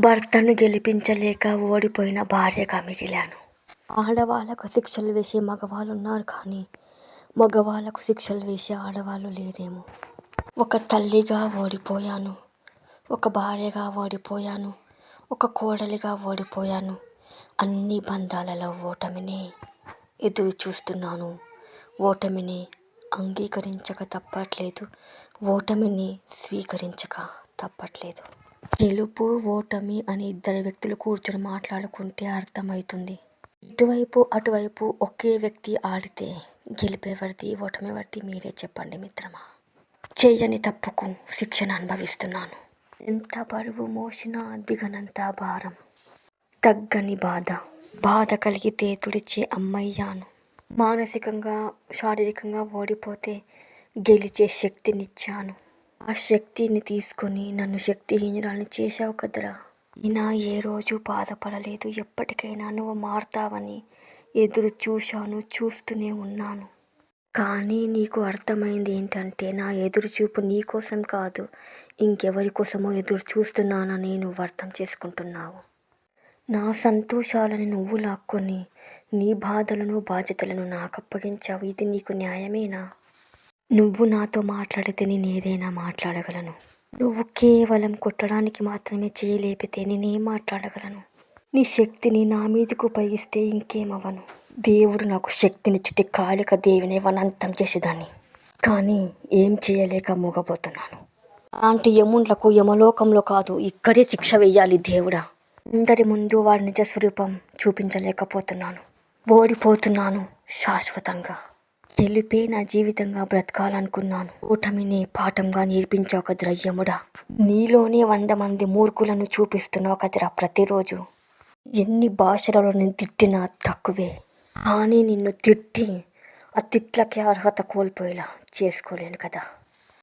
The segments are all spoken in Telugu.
భర్తను గెలిపించలేక ఓడిపోయిన భార్యగా మిగిలాను. ఆడవాళ్ళకు శిక్షలు వేసే మగవాళ్ళు ఉన్నారు కానీ మగవాళ్ళకు శిక్షలు వేసే ఆడవాళ్ళు లేరేమో. ఒక తల్లిగా ఓడిపోయాను ఒక భార్యగా ఓడిపోయాను ఒక కోడలిగా ఓడిపోయాను. అన్ని బంధాలలో ఓటమిని ఎదురు చూస్తున్నాను. ఓటమిని అంగీకరించక తప్పట్లేదు ఓటమిని స్వీకరించక తప్పట్లేదు. గెలుపు ఓటమి అని ఇద్దరు వ్యక్తులు కూర్చొని మాట్లాడుకుంటే అర్థమవుతుంది. ఇటువైపు అటువైపు ఒకే వ్యక్తి ఆడితే గెలిపేవాడిది ఓటమివాడిది మీరే చెప్పండి మిత్రమా? చేయని తప్పుకు శిక్షను అనుభవిస్తున్నాను. ఎంత బరువు మోసినా దిగనంత భారం. తగ్గని బాధ. బాధ కలిగితే తుడిచే అమ్మయ్యాను. మానసికంగా శారీరకంగా ఓడిపోతే గెలిచే శక్తినిచ్చాను. ఆ శక్తిని తీసుకొని నన్ను శక్తిహీనురాలని చేశావు కదరా. ఇనా ఏ రోజు బాధపడలేదు. ఎప్పటికైనా నువ్వు మారుతావని ఎదురు చూశాను చూస్తూనే ఉన్నాను. కానీ నీకు అర్థమైంది ఏంటంటే నా ఎదురు చూపు నీ కోసం కాదు ఇంకెవరి కోసమో ఎదురు చూస్తున్నానని నువ్వు అర్థం చేసుకుంటున్నావు. నా సంతోషాలను నువ్వు లాక్కొని నీ బాధలను బాధ్యతలను నాకు అప్పగించావు. ఇది నీకు న్యాయమేనా? నువ్వు నాతో మాట్లాడితే నేను ఏదైనా మాట్లాడగలను. నువ్వు కేవలం కొట్టడానికి మాత్రమే చేయలేపితే నేనేం మాట్లాడగలను? నీ శక్తిని నా మీదకు ఉపయోగిస్తే ఇంకేమవ్వను? దేవుడు నాకు శక్తినిచ్చుటే కాళిక దేవిని అంతం చేసేదాన్ని. కానీ ఏం చేయలేక మూగబోతున్నాను. అలాంటి యముండ్లకు యమలోకంలో కాదు ఇక్కడే శిక్ష వెయ్యాలి దేవుడా. అందరి ముందు వాడి నిజ స్వరూపం చూపించలేకపోతున్నాను. ఓడిపోతున్నాను శాశ్వతంగా. తెలిపే నా జీవితంగా బ్రతకాలనుకున్నాను. ఓటమిని పాఠంగా నేర్పించావు కదరా యముడా నీలోనే వంద మంది మూర్ఖులను చూపిస్తున్నావు కదరా ప్రతిరోజు. ఎన్ని భాషలలో నేను తిట్టినా తక్కువే. కానీ నిన్ను తిట్టి ఆ తిట్లకి అర్హత కోల్పోయేలా చేసుకోలేను కదా.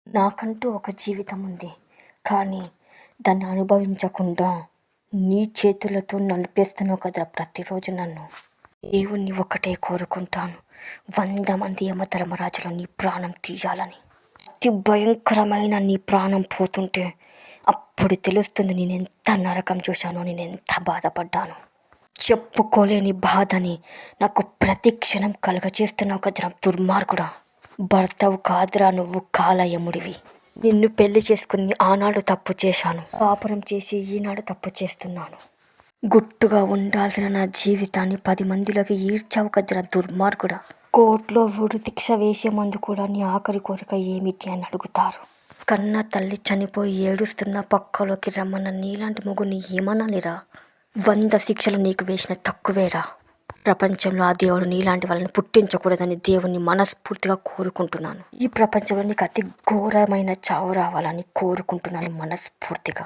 నాకంటూ ఒక జీవితం ఉంది. కానీ దాన్ని అనుభవించకుండా నీ చేతులతో నడిపేస్తున్నావు కదరా ప్రతిరోజు నన్ను. దేవుణ్ణి ఒకటే కోరుకుంటాను. వంద మంది యమధర్మరాజులు నీ ప్రాణం తీయాలని. అతి భయంకరమైన నీ ప్రాణం పోతుంటే అప్పుడు తెలుస్తుంది నేను ఎంత నరకం చూశానో నేను ఎంత బాధపడ్డాను. చెప్పుకోలేని బాధని నాకు ప్రతి క్షణం కలగచేస్తున్నావు కదరా దుర్మార్గుడా. భర్తవు కాదురా నువ్వు కాలయముడివి. నిన్ను పెళ్ళి చేసుకుని ఆనాడు తప్పు చేశాను. పాపరం చేసి ఈనాడు తప్పు చేస్తున్నాను. గుట్టుగా ఉండాల్సిన నా జీవితాన్ని పది మందిలోకి ఈడ్చావు కదరా దుర్మార్గుడా. కోర్టులో ఉరితిక్ష వేసే ముందు కూడా నీ ఆఖరి కోరిక ఏమిటి అని అడుగుతారు. కన్న తల్లి చనిపోయి ఏడుస్తున్న పక్కలోకి రమ్మన్న నీలాంటి మొగుని ఏమనాలిరా? వంద శిక్షలు నీకు వేసిన తక్కువేరా? ప్రపంచంలో ఆ దేవుడు నీలాంటి వాళ్ళని పుట్టించకూడదని దేవుణ్ణి మనస్ఫూర్తిగా కోరుకుంటున్నాను. ఈ ప్రపంచంలో నీకు అతి ఘోరమైన చావు రావాలని కోరుకుంటున్నాను మనస్ఫూర్తిగా.